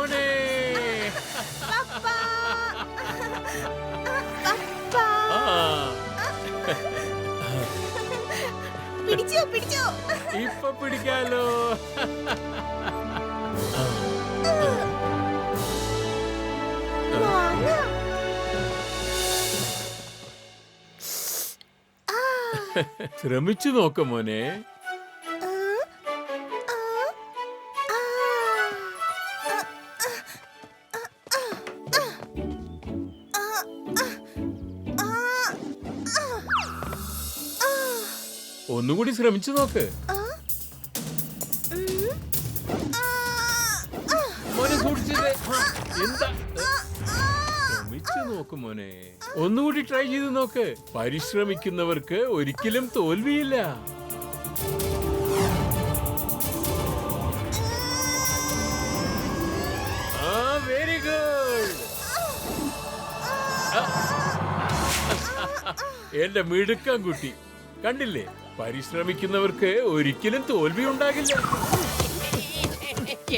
എന്റെ മോനെ ആ, പിടിച്ചോ പിടിച്ചോ ഇപ്പൊ പിടിക്കാലോ മാങ്ങ. ശ്രമിച്ചു നോക്ക് മോനെ ഒന്നുകൂടി ശ്രമിച്ചു നോക്ക്. മോനെ സൂക്ഷിച്ചേ എന്താ? ശ്രമിച്ചു നോക്ക് മോനെ. ഒന്നുകൂടി ട്രൈ ചെയ്ത് നോക്ക്. പരിശ്രമിക്കുന്നവർക്ക് ഒരിക്കലും തോൽവിയില്ല. വെരി ഗുഡ് എന്റെ മിടുക്കം കുട്ടി. കണ്ടില്ലേ? പരിശ്രമിക്കുന്നവർക്ക് ഒരിക്കലും തോൽവി ഉണ്ടാകില്ല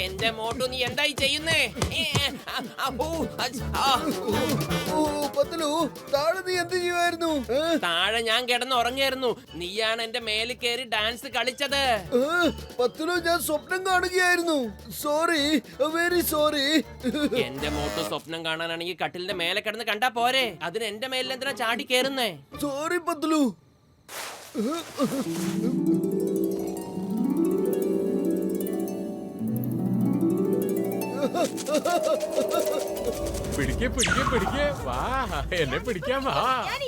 എന്റെ മോട്ടു നീ എന്തായി ചെയ്യുന്നേ? താഴെ നീ എന്ത് ചെയ്യുമായിരുന്നു താഴെ ഞാൻ കിടന്ന് ഉറങ്ങിയായിരുന്നു. നീയാണ് എന്റെ മേലിൽ കയറി ഡാൻസ് കളിച്ചത്. പത്തലു ഞാൻ സ്വപ്നം കാണുകയായിരുന്നു. സോറി വെരി സോറി എന്റെ മോട്ടു സ്വപ്നം കാണാനാണെങ്കിൽ കട്ടിലിന്റെ മേലെ കിടന്ന് കണ്ടാ പോരെ. അതിന് എന്റെ മേലിൽ എന്തിനാ ചാടി കയറുന്നേ സോറി പത്തലു. പിടിക്കേ പിടിക്കേ പിടിക്കേ. വാ എന്നെ പിടിക്കാൻ വാ. ഞാൻ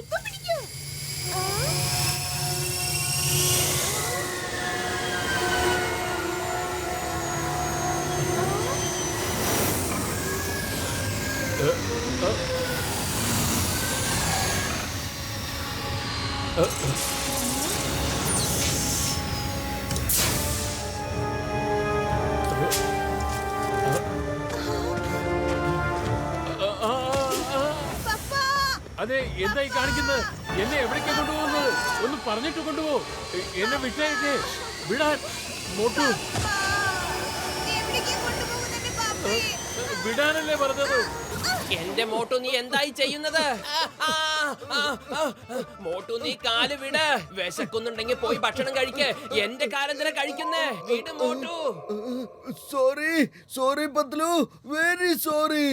അതെ എന്തായി കാണിക്കുന്നത് എന്നെ എവിടേക്കാ കൊണ്ടുപോകുന്നത് ഒന്ന് പറഞ്ഞിട്ട് കൊണ്ടുപോ എ- എന്നെ വിട്ടേക്ക് വിടാൻ മോട്ടു വിടാനല്ലേ പറഞ്ഞത് എന്റെ മോട്ടു നീ എന്തായി ചെയ്യുന്നത് മോട്ടു നീ കാൽ വിട് വിശക്കുന്നുണ്ടെങ്കിൽ പോയി ഭക്ഷണം കഴിക്ക് എന്റെ കാലെന്തിനാ കഴിക്കുന്നേ വിട് Motu sorry sorry Patlu very sorry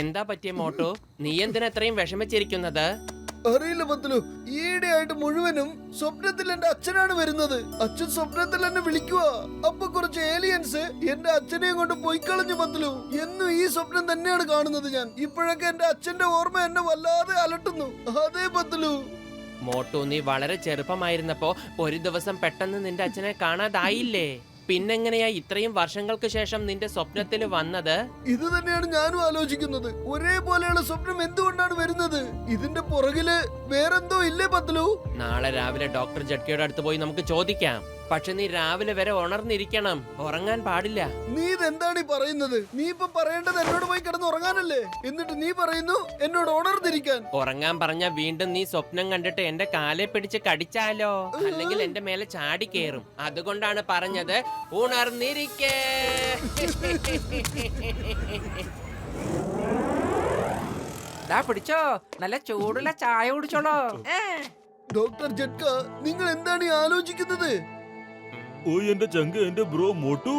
എന്താ പറ്റിയ മോട്ടോ? നീ എന്തിനാ ഇത്രയും വിഷമിച്ചിരിക്കുന്നത്? അറിയില്ല പത്തലു ഈയിടെയായിട്ട് മുഴുവനും സ്വപ്നത്തിൽ എന്റെ അച്ഛനാണ് വരുന്നത്. അച്ഛൻ സ്വപ്നത്തിൽ എന്നെ വിളിക്കുക. അപ്പൊ കുറച്ച് ഏലിയൻസ് എന്റെ അച്ഛനെയും കൊണ്ട് പോയി കളഞ്ഞു പത്തലു എന്നും ഈ സ്വപ്നം തന്നെയാണ് കാണുന്നത് ഞാൻ. ഇപ്പോഴൊക്കെ എന്റെ അച്ഛന്റെ ഓർമ്മ എന്നെ വല്ലാതെ അലട്ടുന്നു. അതേ പത്തലു മോട്ടു നീ വളരെ ചെറുപ്പമായിരുന്നപ്പോ ഒരു ദിവസം പെട്ടെന്ന് നിന്റെ അച്ഛനെ കാണാതായില്ലേ? പിന്നെങ്ങനെയാ ഇത്രയും വർഷങ്ങൾക്ക് ശേഷം നിന്റെ സ്വപ്നത്തിൽ വന്നത്? ഇത് തന്നെയാണ് ഞാനും ആലോചിക്കുന്നത്. ഒരേപോലെയുള്ള സ്വപ്നം എന്തുകൊണ്ടാണ് വരുന്നത്? ഇതിന്റെ പുറകിൽ വേറെന്തോ ഇല്ലേ പത്തലു നാളെ രാവിലെ ഡോക്ടർ ജഡ്കയുടെ അടുത്ത് പോയി നമുക്ക് ചോദിക്കാം. പക്ഷെ നീ രാവിലെ വരെ ഉണർന്നിരിക്കണം. ഉറങ്ങാൻ പാടില്ല. നീ ഇതെന്താണ് ഈ പറയുന്നത്? നീ ഇപ്പൊ പറയേണ്ടത് എന്നോട് പോയി കിടന്ന് ഉറങ്ങാനല്ലേ? എന്നിട്ട് നീ പറയുന്നു എന്നോട് ഉണർന്നിരിക്കാൻ. ഉറങ്ങാൻ പറഞ്ഞ വീണ്ടും നീ സ്വപ്നം കണ്ടിട്ട് എന്റെ കാലെ പിടിച്ച് കടിച്ചാലോ? അല്ലെങ്കിൽ എന്റെ മേലെ ചാടി കയറും അതുകൊണ്ടാണ് പറഞ്ഞത് ഉണർന്നിരിക്കേ. ദാ പിടിച്ചോ. നല്ല ചൂടുള്ള ചായ കുടിച്ചോളോ. ഡോക്ടർ ജഡ്ക നിങ്ങൾ എന്താണ് ഈ ആലോചിക്കുന്നത്? ഓ എന്റെ ചങ്ക എന്റെ ബ്രോ മോട്ടു.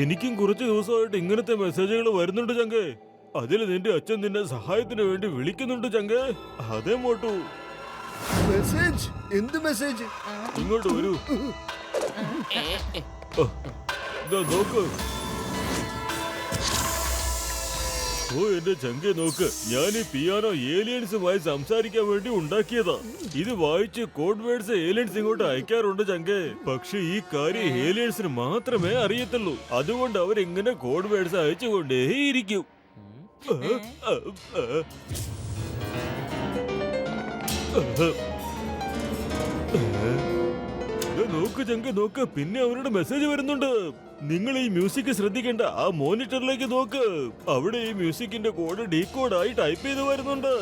എനിക്കും കുറച്ച് ദിവസമായിട്ട് ഇങ്ങനത്തെ മെസ്സേജുകൾ വരുന്നുണ്ട് ചങ്കേ. അതിൽ നിന്റെ അച്ഛൻ നിന്നെ സഹായത്തിന് വേണ്ടി വിളിക്കുന്നുണ്ട് ചങ്കേ. അതെ മോട്ടു. മെസ്സേജ്? എന്ത് മെസ്സേജ്? ഇങ്ങോട്ട് വരൂ. നോക്ക്. ഓ എന്റെ ചങ്ക നോക്ക്. ഞാൻ ഈ പിയാനോ ഏലിയൻസുമായി സംസാരിക്കാൻ വേണ്ടി ഉണ്ടാക്കിയതാ. ഇത് വായിച്ച് കോഡ് വേർഡ്സ് ഏലിയൻസ് ഇങ്ങോട്ട് അയക്കാറുണ്ട് ചങ്കെ. പക്ഷെ ഈ കാര്യം ഏലിയൻസിന് മാത്രമേ അറിയത്തുള്ളൂ. അതുകൊണ്ട് അവരിങ്ങനെ കോഡ് വേർഡ്സ് അയച്ചുകൊണ്ടേയിരിക്കും. ദേ നോക്ക് ചങ്ക നോക്ക്. പിന്നെ അവരുടെ മെസ്സേജ് വരുന്നുണ്ട്. നിങ്ങൾ ഈ മ്യൂസിക് ശ്രദ്ധിക്കേണ്ട ആ മോണിറ്ററിലേക്ക് നോക്ക്. അവിടെ ഈ മ്യൂസിക്കിന്റെ കോഡ് ഡീ കോഡായി ടൈപ്പ് ചെയ്ത് വരുന്നുണ്ട്.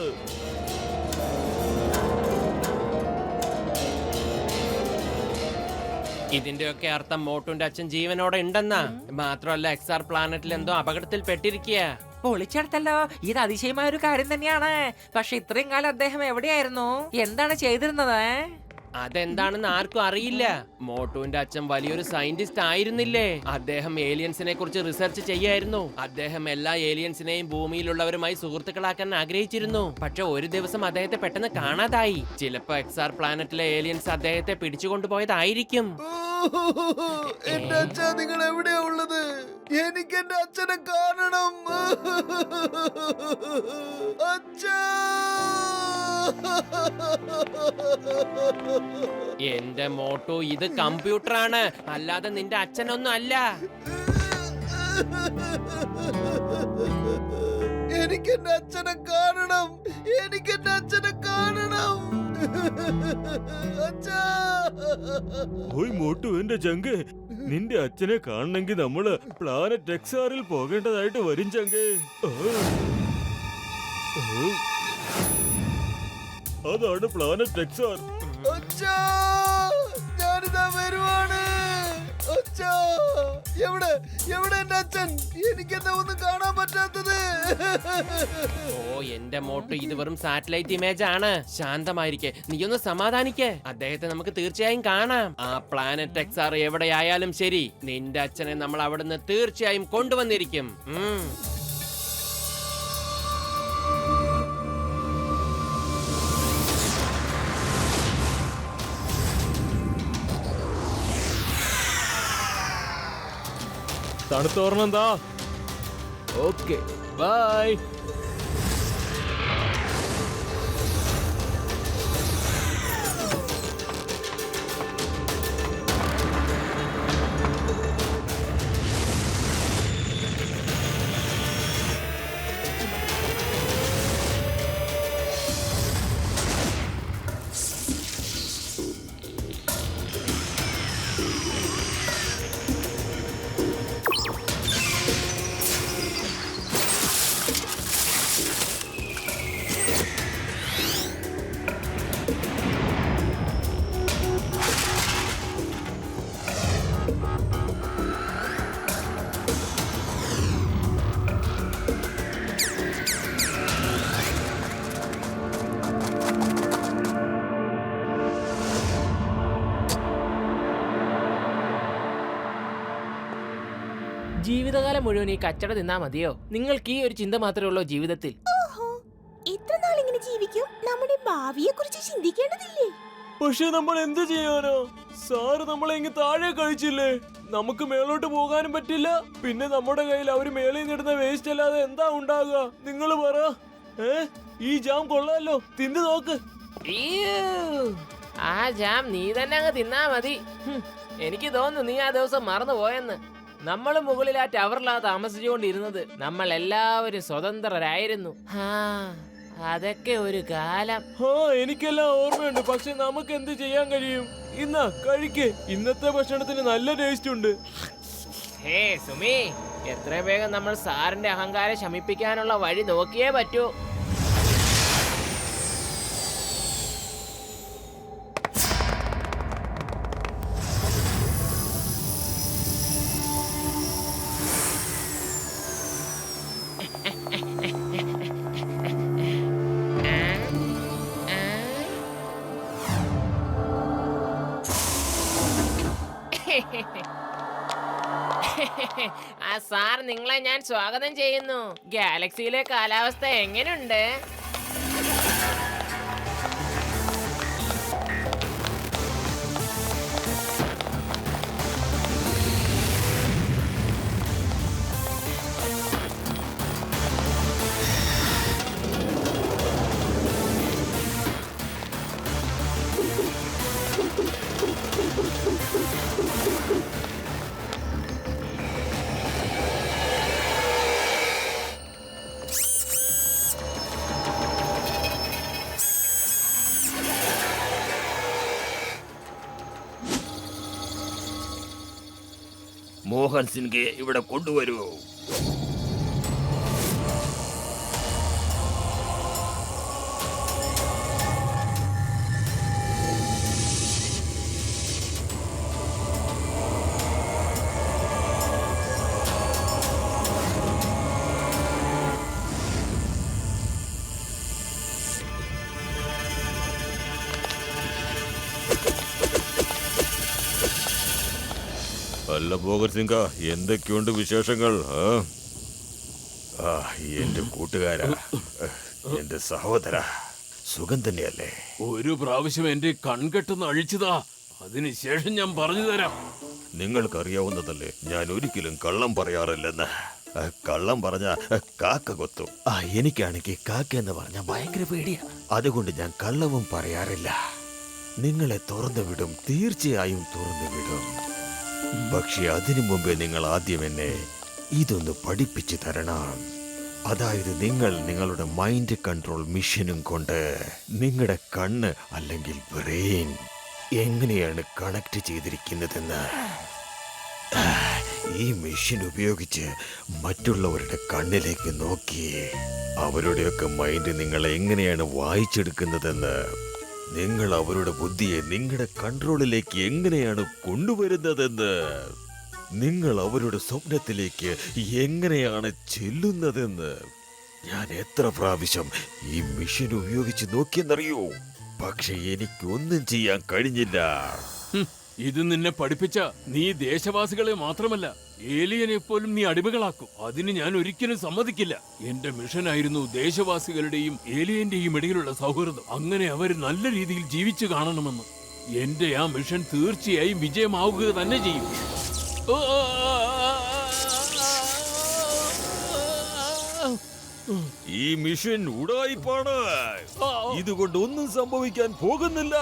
ഇതിന്റെയൊക്കെ അർത്ഥം മോട്ടുന്റെ അച്ഛൻ ജീവനോടെ ഉണ്ടെന്നാ. മാത്രമല്ല എക്സാർ പ്ലാനറ്റിൽ എന്തോ അപകടത്തിൽ പെട്ടിരിക്കുക പൊളിച്ചെടുത്തല്ലോ. ഇത് അതിശയമായ ഒരു കാര്യം തന്നെയാണ്. പക്ഷെ ഇത്രയും കാലം അദ്ദേഹം എവിടെയായിരുന്നു? എന്താണ് ചെയ്തിരുന്നത് അതെന്താണെന്ന് ആർക്കും അറിയില്ല. മോട്ടുവിന്റെ അച്ഛൻ വലിയൊരു സയന്റിസ്റ്റ് ആയിരുന്നില്ലേ? അദ്ദേഹം ഏലിയൻസിനെ കുറിച്ച് റിസർച്ച് ചെയ്യായിരുന്നു. അദ്ദേഹം എല്ലാ ഏലിയൻസിനെയും ഭൂമിയിലുള്ളവരുമായി സുഹൃത്തുക്കളാക്കാൻ ആഗ്രഹിച്ചിരുന്നു. പക്ഷെ ഒരു ദിവസം അദ്ദേഹത്തെ പെട്ടെന്ന് കാണാതായി. ചിലപ്പോ എക്സാർ പ്ലാനറ്റിലെ ഏലിയൻസ് അദ്ദേഹത്തെ പിടിച്ചുകൊണ്ടുപോയതായിരിക്കും. എന്റെ അച്ഛ നിങ്ങൾ എവിടെയാ ഉള്ളത്? എനിക്ക് എന്റെ അച്ഛനെ കാണണം. അച്ഛാ! എന്റെ മോട്ടോ ഇത് കമ്പ്യൂട്ടറാണ്. അല്ലാതെ നിന്റെ അച്ഛനൊന്നും അല്ല. എനിക്ക് എന്റെ അച്ഛനെ കാണണം. എനിക്ക് എന്റെ അച്ഛനെ കാണണം. ഓയ് മോട്ടു എന്റെ ചങ്ക്. നിന്റെ അച്ഛനെ കാണണമെങ്കിൽ നമ്മൾ പ്ലാനറ്റ് എക്സാറിൽ പോകേണ്ടതായിട്ട് വരും ചങ്കേ. അതാണ് പ്ലാനറ്റ് അച്ഛാ ഞാനിതാ വരുവാണ്. എവിടെ എവിടെ എന്റെ അച്ഛൻ? എനിക്കെന്താ ഒന്നും കാണാൻ പറ്റാത്തത്? ഓ എന്റെ മോട്ട് ഇത് വെറും സാറ്റലൈറ്റ് ഇമേജ് ആണ്. ശാന്തമായിരിക്കെ നീ ഒന്ന് സമാധാനിക്കേ. അദ്ദേഹത്തെ നമുക്ക് തീർച്ചയായും കാണാം. ആ പ്ലാനറ്റ് എക്സാർ എവിടെയായാലും ശരി നിന്റെ അച്ഛനെ നമ്മൾ അവിടുന്ന് തീർച്ചയായും കൊണ്ടുവന്നിരിക്കും. ഉം. തണുത്തോർണം എന്താ ഓക്കെ ബൈ ജീവിതകാലം മുഴുവൻ ഈ കച്ചട തിന്നാ മതിയോ? നിങ്ങൾക്ക് ഈ ഒരു ചിന്ത മാത്രമേ ഉള്ളൂ ജീവിതത്തിൽ. ഓഹോ എത്ര നാൾ ഇങ്ങനെ ജീവിക്കും നമ്മുടെ ഭാവിയെ കുറിച്ച് ചിന്തിക്കേണ്ടതില്ലേ? പക്ഷെ നമ്മൾ എന്ത് ചെയ്യാനോ? സാറ് നമ്മളെ ഇങ്ങ് താഴെ കഴിച്ചില്ലേ? നമുക്ക് മേലോട്ട് പോകാനും പറ്റില്ല. പിന്നെ നമ്മുടെ കയ്യിൽ അവർ മേളിൽ നിന്നിടുന്ന വേസ്റ്റ് അല്ലാതെ എന്താ ഉണ്ടാകുക നിങ്ങൾ പറ. ഏ? ഈ ജാം കൊള്ളാലോ. തിന്നു നോക്ക്. ആ ജാം നീ തന്നെ അങ്ങ് തിന്നാ മതി. എനിക്ക് തോന്നുന്നു നീ ആ ദിവസം മറന്നു പോയെന്ന് നമ്മൾ മുകളിൽ ആ ടവറിലാണ് താമസിച്ചുകൊണ്ടിരുന്നത്. നമ്മൾ എല്ലാവരും സ്വതന്ത്രരായിരുന്നു. അതൊക്കെ ഒരു കാലം. ഓ എനിക്കെല്ലാം ഓർമ്മയുണ്ട്. പക്ഷെ നമുക്ക് എന്ത് ചെയ്യാൻ കഴിയും? ഇന്നാ കഴിക്ക്. ഇന്നത്തെ ഭക്ഷണത്തിന് നല്ല ടേസ്റ്റ് ഉണ്ട്. ഹേ സുമി എത്ര വേഗം നമ്മൾ സാറിന്റെ അഹങ്കാരം ശമിപ്പിക്കാനുള്ള വഴി നോക്കിയേ പറ്റൂ. ആ സാർ നിങ്ങളെ ഞാൻ സ്വാഗതം ചെയ്യുന്നു ഗാലക്സിയിലെ കാലാവസ്ഥ എങ്ങനെയുണ്ട് Thank you. മോഹൻ സിംഗെ ഇവിടെ കൊണ്ടുവരൂ. അല്ല മോഹൻ സിംഗ എന്തൊക്കെയുണ്ട് വിശേഷങ്ങൾ? ആ? ആ എന്റെ കൂട്ടുകാരാ എന്റെ സഹോദര സുഖം തന്നെയല്ലേ? ഒരു പ്രാവശ്യം എന്റെ കൺകെട്ടെന്ന് അഴിച്ചതാ. അതിനുശേഷം ഞാൻ പറഞ്ഞു തരാം. നിങ്ങൾക്കറിയാവുന്നതല്ലേ ഞാൻ ഒരിക്കലും കള്ളം പറയാറില്ലെന്ന്. കള്ളം പറഞ്ഞ കാക്ക കൊത്തു. ആ എനിക്കാണെങ്കിൽ കാക്ക എന്ന് പറഞ്ഞ ഭയങ്കര പേടിയാ. അതുകൊണ്ട് ഞാൻ കള്ളവും പറയാറില്ല. നിങ്ങളെ തുറന്നു വിടും തീർച്ചയായും തുറന്നു വിടും. പക്ഷെ അതിനു മുമ്പേ നിങ്ങൾ ആദ്യം എന്നെ ഇതൊന്ന് പഠിപ്പിച്ചു തരണം. അതായത് നിങ്ങൾ നിങ്ങളുടെ മൈൻഡ് കൺട്രോൾ മിഷനും കൊണ്ട് നിങ്ങളുടെ കണ്ണ് അല്ലെങ്കിൽ ബ്രെയിൻ എങ്ങനെയാണ് കണക്ട് ചെയ്തിരിക്കുന്നതെന്ന്. ഈ മെഷീൻ ഉപയോഗിച്ച് മറ്റുള്ളവരുടെ കണ്ണിലേക്ക് നോക്കി അവരുടെയൊക്കെ മൈൻഡ് നിങ്ങൾ എങ്ങനെയാണ് വായിച്ചെടുക്കുന്നതെന്ന് നിങ്ങൾ അവരുടെ ബുദ്ധിയെ നിങ്ങളുടെ കൺട്രോളിലേക്ക് എങ്ങനെയാണ് കൊണ്ടുവരുന്നതെന്ന്? നിങ്ങൾ അവരുടെ സ്വപ്നത്തിലേക്ക് എങ്ങനെയാണ് ചെല്ലുന്നതെന്ന്? ഞാൻ എത്ര പ്രാവശ്യം ഈ മെഷീൻ ഉപയോഗിച്ച് നോക്കിയെന്നറിയോ? പക്ഷെ എനിക്കൊന്നും ചെയ്യാൻ കഴിഞ്ഞില്ല. ഇത് നിന്നെ പഠിപ്പിച്ച നീ ദേശവാസികളെ മാത്രമല്ല ഏലിയനെ പോലും നീ അടിമകളാക്കും. അതിന് ഞാൻ ഒരിക്കലും സമ്മതിക്കില്ല. എന്റെ മിഷനായിരുന്നു ദേശവാസികളുടെയും ഏലിയന്റെയും ഇടയിലുള്ള സൗഹൃദം. അങ്ങനെ അവർ നല്ല രീതിയിൽ ജീവിച്ചു കാണണമെന്ന്. എന്റെ ആ മിഷൻ തീർച്ചയായും വിജയമാവുക തന്നെ ചെയ്യും. ഈ മിഷൻ ഉടായിപ്പാണ്. ഇതുകൊണ്ട് ഒന്നും സംഭവിക്കാൻ പോകുന്നില്ല.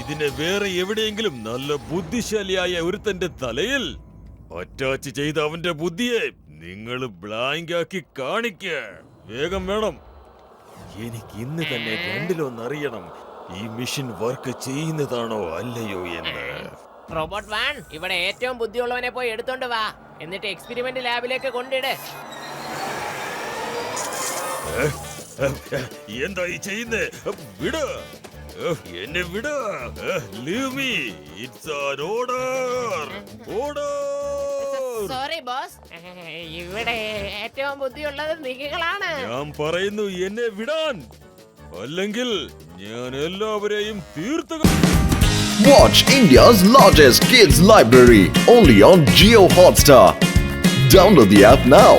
ഇതിനെ വേറെ എവിടെയെങ്കിലും നല്ല ബുദ്ധിശാലിയായ ഒരുത്തന്റെ തലയിൽ അറ്റാച്ച് ചെയ്ത അവന്റെ ബുദ്ധിയെ നിങ്ങൾ ബ്ലാങ്ക് ആക്കി കാണിക്ക. വേഗം വേണം. എനിക്ക് ഇന്ന് തന്നെ രണ്ടിലൊന്നറിയണം ഈ മിഷൻ വർക്ക് ചെയ്യുന്നതാണോ അല്ലയോ എന്ന്. റോബോട്ട് വാൻ ഇവിടെ ഏറ്റവും ബുദ്ധിയുള്ളവനെ പോയി എടുത്തോണ്ട് വാ. എന്നിട്ട് എക്സ്പെരിമെന്റ് ലാബിലേക്ക് കൊണ്ടിട്. എന്താ ഈ ചെയ്യുന്നേ? വിട്. എന്നെ വിട. Leave me it's an order order sorry boss ഇവിടെ ഏറ്റവും ബുദ്ധിയുള്ളത് നിങ്ങളാണ് ഞാൻ പറയുന്നു എന്നെ വിടാൻ. അല്ലെങ്കിൽ ഞാൻ എല്ലാവരെയും തീർത്തു Watch India's largest kids library only on Geo Hotstar. Download the app now.